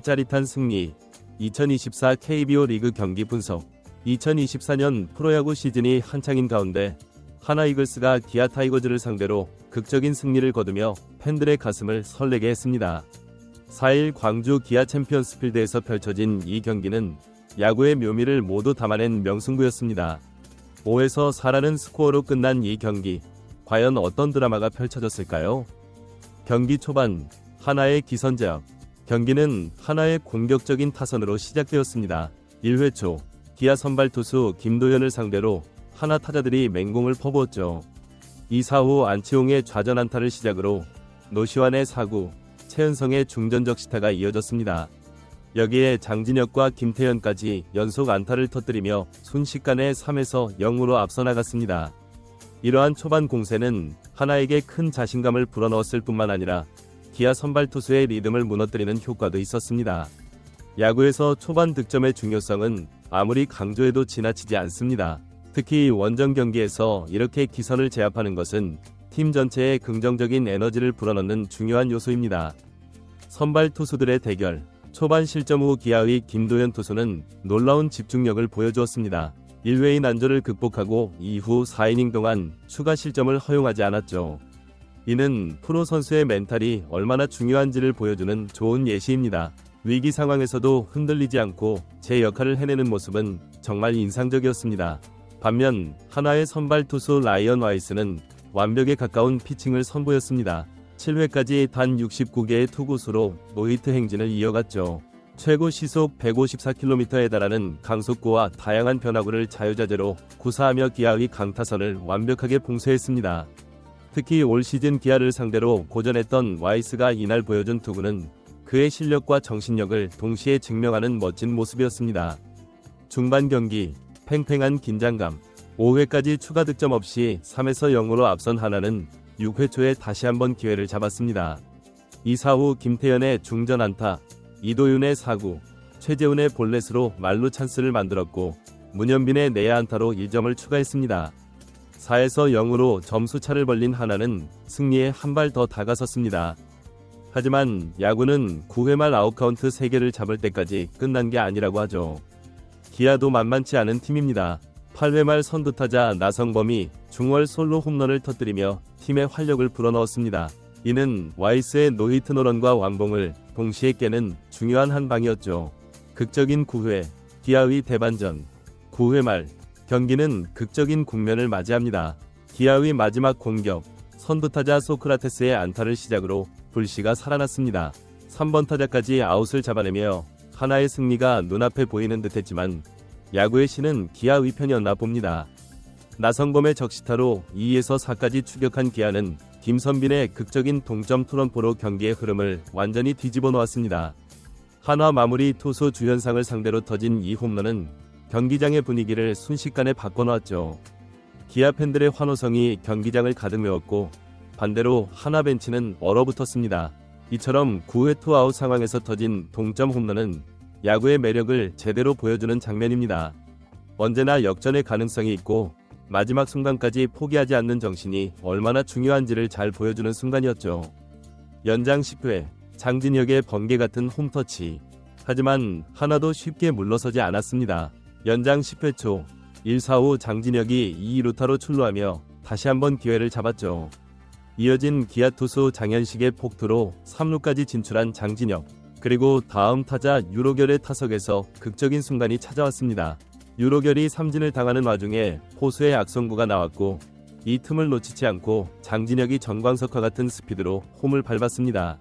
짜릿한 승리 2024 KBO 리그 경기 분석 2024년 프로야구 시즌이 한창인 가운데 하나 이글스가 기아 타이거즈를 상대로 극적인 승리를 거두며 팬들의 가슴을 설레게 했습니다. 4일 광주 기아 챔피언스 필드에서 펼쳐진 이 경기는 야구의 묘미를 모두 담아낸 명승부였습니다. 5에서 4라는 스코어로 끝난 이 경기 과연 어떤 드라마가 펼쳐졌을까요? 경기 초반 하나의 기선제압 경기는 하나의 공격적인 타선으로 시작되었습니다. 1회 초 기아 선발 투수 김도현을 상대로 하나 타자들이 맹공을 퍼부었죠. 2사 후 안치홍의 좌전 안타를 시작으로 노시환의 사구, 최은성의 중전적 시타가 이어졌습니다. 여기에 장진혁과 김태현까지 연속 안타를 터뜨리며 순식간에 3에서 0으로 앞서 나갔습니다. 이러한 초반 공세는 하나에게 큰 자신감을 불어넣었을 뿐만 아니라 기아 선발 투수의 리듬을 무너뜨리는 효과도 있었습니다. 야구에서 초반 득점의 중요성은 아무리 강조해도 지나치지 않습니다. 특히 원정 경기에서 이렇게 기선을 제압하는 것은 팀 전체에 긍정적인 에너지를 불어넣는 중요한 요소입니다. 선발 투수들의 대결 초반 실점 후 기아의 김도현 투수는 놀라운 집중력을 보여주었습니다. 1회의 난조를 극복하고 이후 4이닝 동안 추가 실점을 허용하지 않았죠. 이는 프로 선수의 멘탈이 얼마나 중요한지를 보여주는 좋은 예시입니다. 위기 상황에서도 흔들리지 않고 제 역할을 해내는 모습은 정말 인상적이었습니다. 반면 하나의 선발 투수 라이언 와이스는 완벽에 가까운 피칭을 선보였습니다. 7회까지 단 69개의 투구수로 노히트 행진을 이어갔죠. 최고 시속 154km에 달하는 강속구와 다양한 변화구를 자유자재로 구사하며 기아의 강타선을 완벽하게 봉쇄했습니다. 특히 올 시즌 기아를 상대로 고전했던 와이스가 이날 보여준 투구는 그의 실력과 정신력을 동시에 증명하는 멋진 모습이었습니다. 중반 경기 팽팽한 긴장감 5회까지 추가 득점 없이 3에서 0으로 앞선 하나는 6회 초에 다시 한번 기회를 잡았습니다. 2사 후 김태현의 중전 안타, 이도윤의 사구, 최재훈의 볼넷으로 말루 찬스를 만들었고 문현빈의 내야 안타로 1점을 추가했습니다. 4에서 0으로 점수 차를 벌린 하나는 승리에 한 발 더 다가섰습니다. 하지만 야구는 9회 말 아웃카운트 3개를 잡을 때까지 끝난 게 아니라고 하죠. 기아도 만만치 않은 팀입니다. 8회 말 선두타자 나성범이 중월 솔로 홈런을 터뜨리며 팀의 활력을 불어넣었습니다. 이는 와이스의 노히트 노런과 완봉을 동시에 깨는 중요한 한 방이었죠. 극적인 9회 기아의 대반전 9회 말 경기는 극적인 국면을 맞이합니다. 기아의 마지막 공격 선두 타자 소크라테스의 안타를 시작으로 불씨가 살아났습니다. 3번 타자까지 아웃을 잡아내며 하나의 승리가 눈앞에 보이는 듯했지만 야구의 신은 기아의 편이었나 봅니다. 나성범의 적시타로 2에서 4까지 추격한 기아는 김선빈의 극적인 동점 투런포로 경기의 흐름을 완전히 뒤집어 놓았습니다. 한화 마무리 투수 주현상을 상대로 터진 이 홈런은 경기장의 분위기를 순식간에 바꿔놓았죠. 기아 팬들의 환호성이 경기장을 가득 메웠고 반대로 하나 벤치는 얼어붙었습니다. 이처럼 9회 투아웃 상황에서 터진 동점 홈런은 야구의 매력을 제대로 보여주는 장면입니다. 언제나 역전의 가능성이 있고 마지막 순간까지 포기하지 않는 정신이 얼마나 중요한지를 잘 보여주는 순간이었죠. 연장 10회 장진혁의 번개 같은 홈터치. 하지만 하나도 쉽게 물러서지 않았습니다. 연장 10회 초 1사 후 장진혁이 2루타로 출루하며 다시 한번 기회를 잡았죠. 이어진 기아 투수 장현식의 폭투로 3루까지 진출한 장진혁. 그리고 다음 타자 유로결의 타석에서 극적인 순간이 찾아왔습니다. 유로결이 삼진을 당하는 와중에 포수의 악성구가 나왔고 이 틈을 놓치지 않고 장진혁이 정광석과 같은 스피드로 홈을 밟았습니다.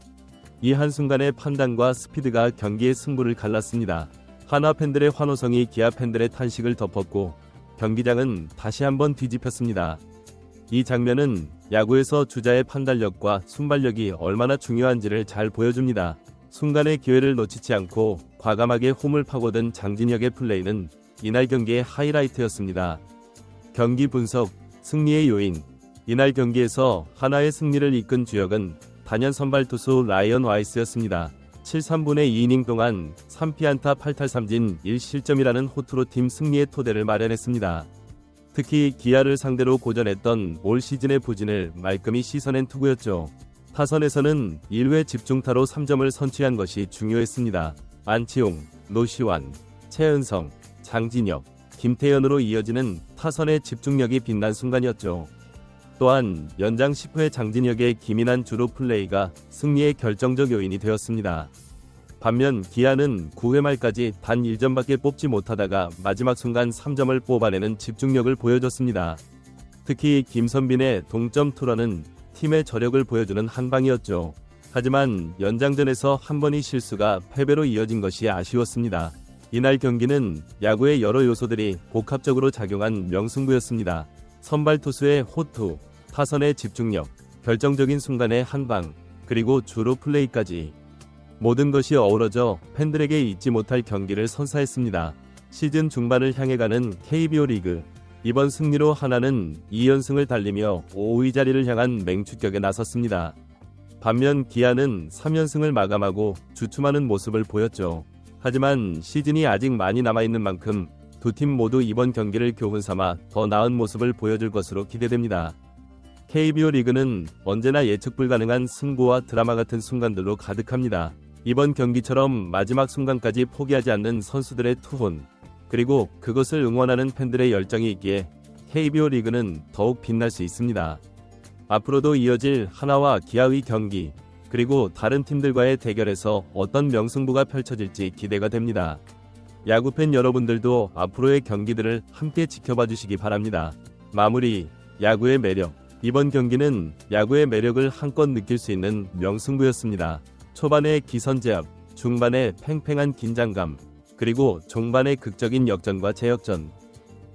이 한순간의 판단과 스피드가 경기의 승부를 갈랐습니다. 하나 팬들의 환호성이 기아 팬들의 탄식을 덮었고 경기장은 다시 한번 뒤집혔습니다. 이 장면은 야구에서 주자의 판단력과 순발력이 얼마나 중요한지를 잘 보여줍니다. 순간의 기회를 놓치지 않고 과감하게 홈을 파고든 장진혁의 플레이는 이날 경기의 하이라이트였습니다. 경기 분석, 승리의 요인. 이날 경기에서 하나의 승리를 이끈 주역은 단연 선발 투수 라이언 와이스였습니다. 7-3분의 2이닝 동안 3피안타 8탈 3진 1실점이라는 호투로 팀 승리의 토대를 마련했습니다. 특히 기아를 상대로 고전했던 올 시즌의 부진을 말끔히 씻어낸 투구였죠. 타선에서는 1회 집중타로 3점을 선취한 것이 중요했습니다. 안치홍, 노시환, 최은성, 장진혁, 김태현으로 이어지는 타선의 집중력이 빛난 순간이었죠. 또한 연장 10회 장진혁의 기민한 주로 플레이가 승리의 결정적 요인이 되었습니다. 반면 기아는 9회 말까지 단 1점밖에 뽑지 못하다가 마지막 순간 3점을 뽑아내는 집중력을 보여줬습니다. 특히 김선빈의 동점 투런은 팀의 저력을 보여주는 한 방이었죠. 하지만 연장전에서 한 번의 실수가 패배로 이어진 것이 아쉬웠습니다. 이날 경기는 야구의 여러 요소들이 복합적으로 작용한 명승부였습니다. 선발 투수의 호투, 타선의 집중력, 결정적인 순간의 한방, 그리고 주로 플레이까지 모든 것이 어우러져 팬들에게 잊지 못할 경기를 선사했습니다. 시즌 중반을 향해 가는 KBO 리그 이번 승리로 하나는 2연승을 달리며 5위 자리를 향한 맹추격에 나섰습니다. 반면 기아는 3연승을 마감하고 주춤하는 모습을 보였죠. 하지만 시즌이 아직 많이 남아있는 만큼 두 팀 모두 이번 경기를 교훈 삼아 더 나은 모습을 보여줄 것으로 기대됩니다. KBO 리그는 언제나 예측 불가능한 승부와 드라마 같은 순간들로 가득합니다. 이번 경기처럼 마지막 순간까지 포기하지 않는 선수들의 투혼, 그리고 그것을 응원하는 팬들의 열정이 있기에 KBO 리그는 더욱 빛날 수 있습니다. 앞으로도 이어질 하나와 기아의 경기, 그리고 다른 팀들과의 대결에서 어떤 명승부가 펼쳐질지 기대가 됩니다. 야구팬 여러분들도 앞으로의 경기들을 함께 지켜봐 주시기 바랍니다. 마무리, 야구의 매력. 이번 경기는 야구의 매력을 한껏 느낄 수 있는 명승부였습니다. 초반의 기선제압, 중반의 팽팽한 긴장감, 그리고 종반의 극적인 역전과 재역전.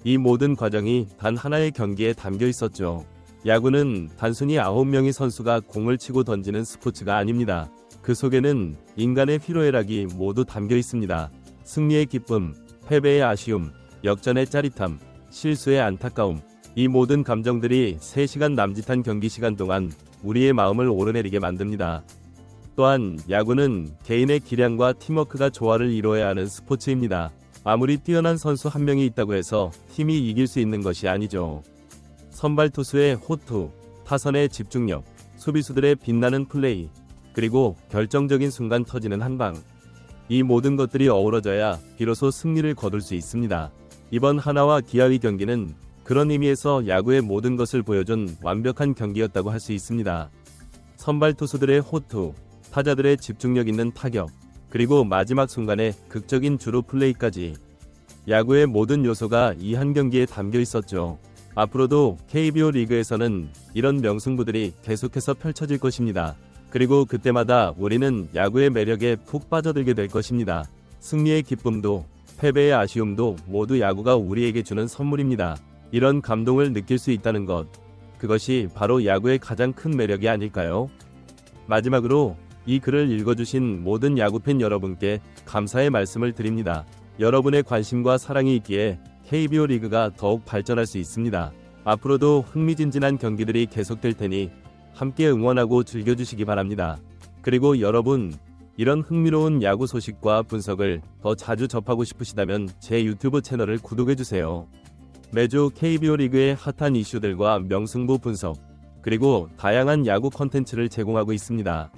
이 모든 과정이 단 하나의 경기에 담겨 있었죠. 야구는 단순히 9명의 선수가 공을 치고 던지는 스포츠가 아닙니다. 그 속에는 인간의 희로애락이 모두 담겨 있습니다. 승리의 기쁨, 패배의 아쉬움, 역전의 짜릿함, 실수의 안타까움. 이 모든 감정들이 3시간 남짓한 경기 시간 동안 우리의 마음을 오르내리게 만듭니다. 또한 야구는 개인의 기량과 팀워크가 조화를 이루어야 하는 스포츠입니다. 아무리 뛰어난 선수 한 명이 있다고 해서 팀이 이길 수 있는 것이 아니죠. 선발 투수의 호투, 타선의 집중력, 수비수들의 빛나는 플레이, 그리고 결정적인 순간 터지는 한방. 이 모든 것들이 어우러져야 비로소 승리를 거둘 수 있습니다. 이번 하나와 기아의 경기는 그런 의미에서 야구의 모든 것을 보여준 완벽한 경기였다고 할 수 있습니다. 선발 투수들의 호투, 타자들의 집중력 있는 타격, 그리고 마지막 순간의 극적인 주루 플레이까지 야구의 모든 요소가 이 한 경기에 담겨 있었죠. 앞으로도 KBO 리그에서는 이런 명승부들이 계속해서 펼쳐질 것입니다. 그리고 그때마다 우리는 야구의 매력에 푹 빠져들게 될 것입니다. 승리의 기쁨도 패배의 아쉬움도 모두 야구가 우리에게 주는 선물입니다. 이런 감동을 느낄 수 있다는 것. 그것이 바로 야구의 가장 큰 매력이 아닐까요? 마지막으로 이 글을 읽어주신 모든 야구팬 여러분께 감사의 말씀을 드립니다. 여러분의 관심과 사랑이 있기에 KBO 리그가 더욱 발전할 수 있습니다. 앞으로도 흥미진진한 경기들이 계속될 테니 함께 응원하고 즐겨주시기 바랍니다. 그리고 여러분, 이런 흥미로운 야구 소식과 분석을 더 자주 접하고 싶으시다면 제 유튜브 채널을 구독해주세요. 매주 KBO 리그의 핫한 이슈들과 명승부 분석, 그리고 다양한 야구 컨텐츠를 제공하고 있습니다.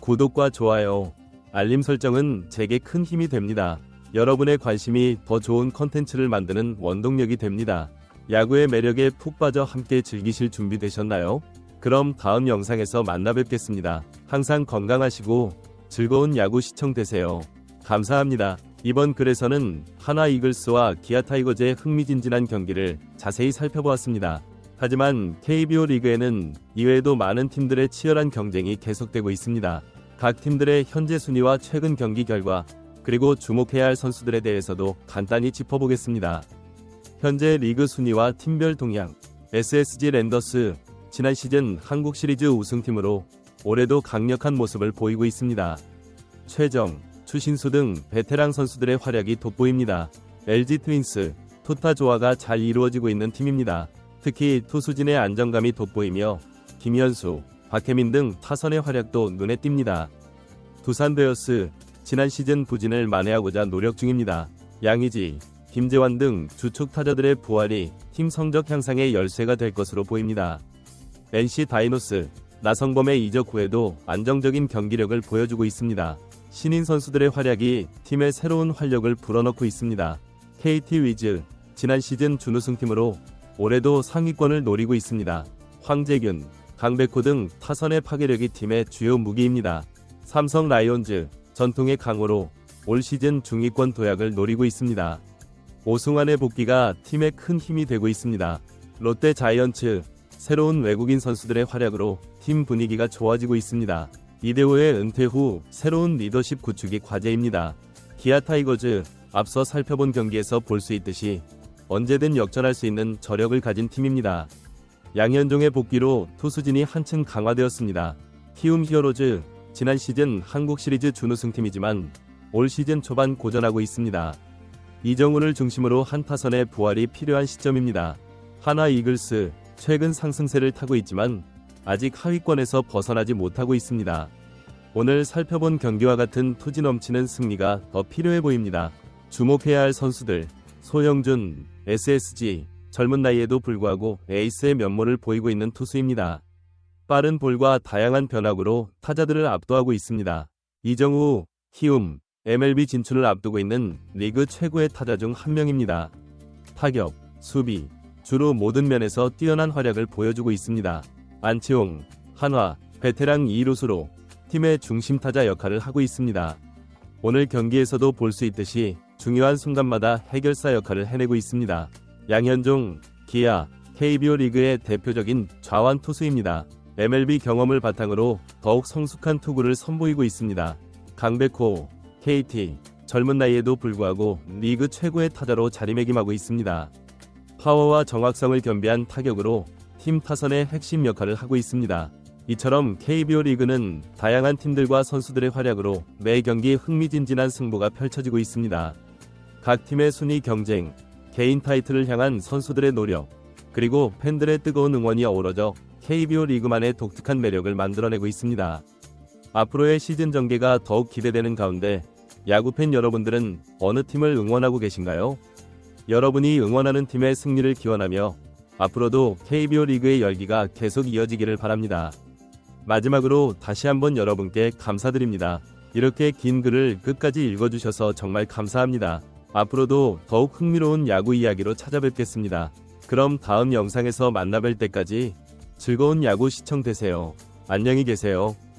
구독과 좋아요, 알림 설정은 제게 큰 힘이 됩니다. 여러분의 관심이 더 좋은 컨텐츠를 만드는 원동력이 됩니다. 야구의 매력에 푹 빠져 함께 즐기실 준비 되셨나요? 그럼 다음 영상에서 만나 뵙겠습니다. 항상 건강하시고 즐거운 야구 시청 되세요. 감사합니다. 이번 글에서는 하나 이글스와 기아 타이거즈의 흥미진진한 경기를 자세히 살펴보았습니다. 하지만 KBO 리그에는 이외에도 많은 팀들의 치열한 경쟁이 계속되고 있습니다. 각 팀들의 현재 순위와 최근 경기 결과 그리고 주목해야 할 선수들에 대해서도 간단히 짚어보겠습니다. 현재 리그 순위와 팀별 동향 SSG 랜더스 지난 시즌 한국 시리즈 우승팀으로 올해도 강력한 모습을 보이고 있습니다. 최정, 추신수 등 베테랑 선수들의 활약이 돋보입니다. LG 트윈스, 투타 조화가 잘 이루어지고 있는 팀입니다. 특히 투수진의 안정감이 돋보이며 김현수, 박혜민 등 타선의 활약도 눈에 띕니다. 두산 베어스 지난 시즌 부진을 만회하고자 노력 중입니다. 양의지, 김재환 등 주축 타자들의 부활이 팀 성적 향상의 열쇠가 될 것으로 보입니다. NC 다이노스 나성범의 이적 후에도 안정적인 경기력을 보여주고 있습니다. 신인 선수들의 활약이 팀의 새로운 활력을 불어넣고 있습니다. KT 위즈 지난 시즌 준우승팀으로 올해도 상위권을 노리고 있습니다. 황재균, 강백호 등 타선의 파괴력이 팀의 주요 무기입니다. 삼성 라이온즈 전통의 강호로 올 시즌 중위권 도약을 노리고 있습니다. 오승환의 복귀가 팀에 큰 힘이 되고 있습니다. 롯데 자이언츠 새로운 외국인 선수들의 활약으로 팀 분위기가 좋아지고 있습니다. 이대호의 은퇴 후 새로운 리더십 구축이 과제입니다. 기아 타이거즈 앞서 살펴본 경기에서 볼 수 있듯이 언제든 역전할 수 있는 저력을 가진 팀입니다. 양현종의 복귀로 투수진이 한층 강화되었습니다. 키움 히어로즈 지난 시즌 한국 시리즈 준우승팀이지만 올 시즌 초반 고전하고 있습니다. 이정훈을 중심으로 한 타선의 부활이 필요한 시점입니다. 하나 이글스 최근 상승세를 타고 있지만 아직 하위권에서 벗어나지 못하고 있습니다. 오늘 살펴본 경기와 같은 투지 넘치는 승리가 더 필요해 보입니다. 주목해야 할 선수들 소영준, SSG 젊은 나이에도 불구하고 에이스의 면모를 보이고 있는 투수입니다. 빠른 볼과 다양한 변화구로 타자들을 압도하고 있습니다. 이정우, 키움, MLB 진출을 앞두고 있는 리그 최고의 타자 중 한 명입니다. 타격, 수비, 주로 모든 면에서 뛰어난 활약을 보여주고 있습니다. 안치홍, 한화, 베테랑 2루수로 팀의 중심 타자 역할을 하고 있습니다. 오늘 경기에서도 볼 수 있듯이 중요한 순간마다 해결사 역할을 해내고 있습니다. 양현종, 기아, KBO 리그의 대표적인 좌완 투수입니다. MLB 경험을 바탕으로 더욱 성숙한 투구를 선보이고 있습니다. 강백호, KT, 젊은 나이에도 불구하고 리그 최고의 타자로 자리매김하고 있습니다. 파워와 정확성을 겸비한 타격으로 팀 타선의 핵심 역할을 하고 있습니다. 이처럼 KBO 리그는 다양한 팀들과 선수들의 활약으로 매 경기 흥미진진한 승부가 펼쳐지고 있습니다. 각 팀의 순위 경쟁, 개인 타이틀을 향한 선수들의 노력, 그리고 팬들의 뜨거운 응원이 어우러져 KBO 리그만의 독특한 매력을 만들어내고 있습니다. 앞으로의 시즌 전개가 더욱 기대되는 가운데 야구팬 여러분들은 어느 팀을 응원하고 계신가요? 여러분이 응원하는 팀의 승리를 기원하며 앞으로도 KBO 리그의 열기가 계속 이어지기를 바랍니다. 마지막으로 다시 한번 여러분께 감사드립니다. 이렇게 긴 글을 끝까지 읽어주셔서 정말 감사합니다. 앞으로도 더욱 흥미로운 야구 이야기로 찾아뵙겠습니다. 그럼 다음 영상에서 만나뵐 때까지 즐거운 야구 시청 되세요. 안녕히 계세요.